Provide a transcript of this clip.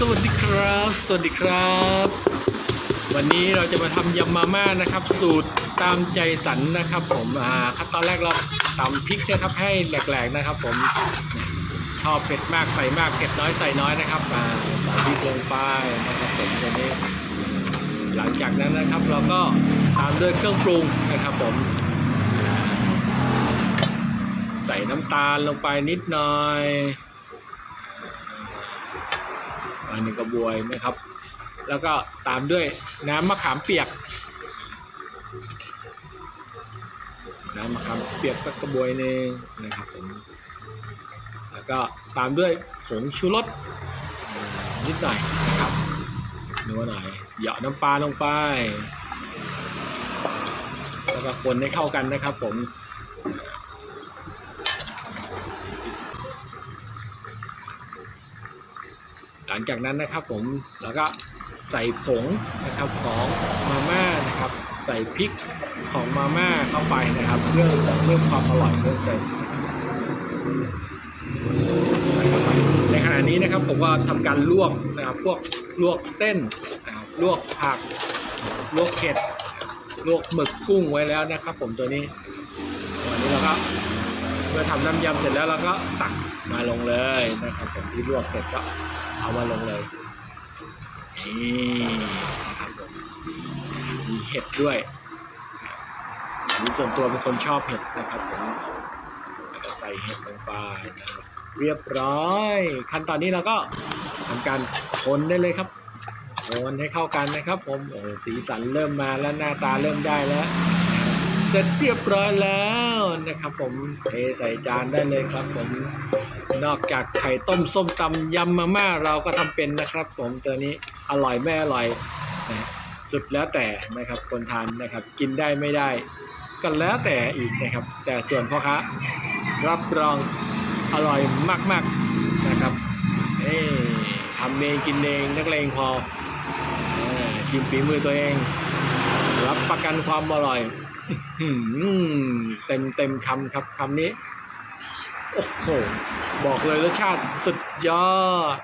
สวัสดีครับ สวัสดีครับ วันนี้เราจะมาทำยำมาม่านะครับ สูตรตามใจสันนะครับ ผมอ่าขั้นตอนแรกเราตำพริกนะครับให้แหลกๆนะครับ ผมชอบเผ็ดมากใส่มากเผ็ดน้อยใส่น้อยนะครับอ่าใส่พริกลงไปนะครับผมตัวนี้ หลังจากนั้นนะครับ เราก็ตามด้วยเครื่องปรุงนะครับ ผม ใส่น้ำตาลลงไปนิดหน่อย อันนี้กระบวยนะครับ แล้วก็ตามด้วยน้ำมะขามเปียก น้ำมะขามเปียกสักกระบวยหนึ่งนะครับผมแล้วก็ตามด้วยผงชูรสนิดหน่อยนะครับนัวหน่อยเหยาะน้ำปลาลงไป แล้วก็คนให้เข้ากันนะครับผม ลังจากนั้นนะครับผมแล้วก็ใส่ผงนะครับของมาม่านะครับ ใส่พริกของมาม่าเข้าไปนะครับ เพื่อเพิ่มความอร่อยเพิ่มเติมในขณะนี้นะครับผมก็ทำการลวกนะครับ พวกลวกเส้นนะครับลวกผัก ลวกเห็ดลวกหมึกกุ้งไว้แล้วนะครับ ผมตัวนี้วันนี้เราก็ ทำน้ำยำเสร็จแล้วเราก็ตักมาลงเลยนะครับผมที่ลวกเสร็จก็เอามาลงเลยนี่นะครับผมมีเห็ดด้วยอันนี้ส่วนตัวเป็นคนชอบเห็ดนะครับผมแล้วก็ใส่เห็ดลงไปนะครับเรียบร้อย ขั้นตอนนี้เราก็ทำการคนได้เลยครับคนให้เข้ากันนะครับ ผมโอ้สีสันเริ่มมาแล้วหน้าตาเริ่มได้แล้ว ร็จเรียบร้อยแล้วนะครับ ผมเทใส่จานได้เลยครับ ผมนอกจากไข่ต้มส้มตำยำมาม่าเราก็ทำเป็นนะครับ ผมตัวนี้อร่อยไม่อร่อยนะสุดแล้วแต่นะครับคนทานนะครับ กินได้ไม่ได้ ก็แล้วแต่อีกนะครับ แต่ส่วนพ่อค้ารับรองอร่อยมาก ๆนะครับเอ้ทำเองกินเองนักเลงพอเออชิมฝีมือตัวเอง รับประกันความอร่อยเต็มเต็มคำครับคำนี้ โอ้โห บอกเลยรสชาติสุดยอด